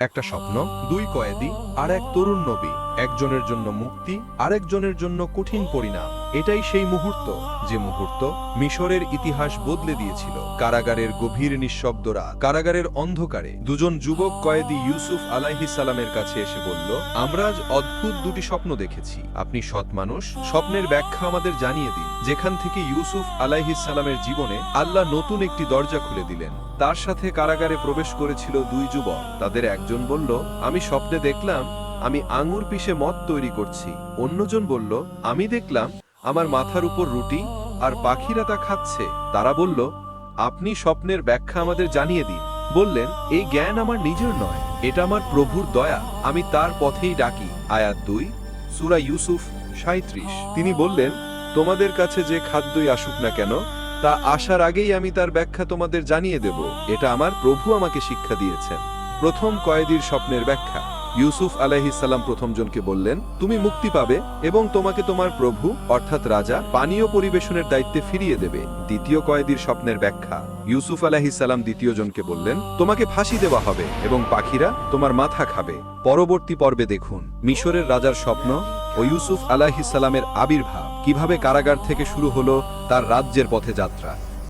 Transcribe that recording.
একটা স্বপ্ন, দুই কয়েদি, আর এক তরুণ নবী, একজনের জন্য মুক্তি, আরেকজনের জন্য কঠিন পরিণাম। এটাই সেই মুহূর্ত যে মুহূর্ত মিশরের ইতিহাস বদলে দিয়েছিল। কারাগারের গভীর নিঃশব্দরা, কারাগারের অন্ধকারে দুজন যুবক কয়েদি ইউসুফ আলাইহিস সালামের কাছে এসে বলল, আমরা আজ অদ্ভুত দুটি স্বপ্ন দেখেছি। আপনি সৎ মানুষ, স্বপ্নের ব্যাখ্যা আমাদের জানিয়ে দিন। যেখান থেকে ইউসুফ আলাইহিস সালামের জীবনে আল্লাহ নতুন একটি দরজা খুলে দিলেন। তার সাথে কারাগারে প্রবেশ করেছিল দুই যুবক। তাদের একজন বলল, আমি স্বপ্নে দেখলাম, আমি আঙুর পিষে মদ তৈরি করছি। অন্যজন বলল, আমি দেখলাম আমার মাথার উপর রুটি আর পাখিরা তা খাচ্ছে। তারা বলল, আপনি স্বপ্নের ব্যাখ্যা আমাদের জানিয়ে দিন। বললেন, এই জ্ঞান আমার নিজের নয়, এটা আমার প্রভুর দয়া। আমি তার পথেই ডাকি। আয়াত দুই, সুরা ইউসুফ সাঁত্রিশ তিনি বললেন, তোমাদের কাছে যে খাদ্যই আসুক না কেন, তা আসার আগেই আমি তার ব্যাখ্যা তোমাদের জানিয়ে দেব। এটা আমার প্রভু আমাকে শিক্ষা দিয়েছেন। প্রথম কয়েদির স্বপ্নের ব্যাখ্যা। ইউসুফ আলাইহিসাল্লাম প্রথম জনকে বললেন, তুমি মুক্তি পাবে এবং তোমাকে তোমার প্রভু, অর্থাৎ রাজা, পানীয় পরিবেশনের দায়িত্বে ফিরিয়ে দেবে। দ্বিতীয় কয়েদির স্বপ্নের ব্যাখ্যা। ইউসুফ আলাইহিসাল্লাম দ্বিতীয় জনকে বললেন, তোমাকে ফাঁসি দেওয়া হবে এবং পাখিরা তোমার মাথা খাবে। পরবর্তী পর্বে দেখুন, মিশরের রাজার স্বপ্ন ও ইউসুফ আলাহিসাল্লামের আবির্ভাব। কীভাবে কারাগার থেকে শুরু হলো, তার রাজ্যের পথে যাত্রা।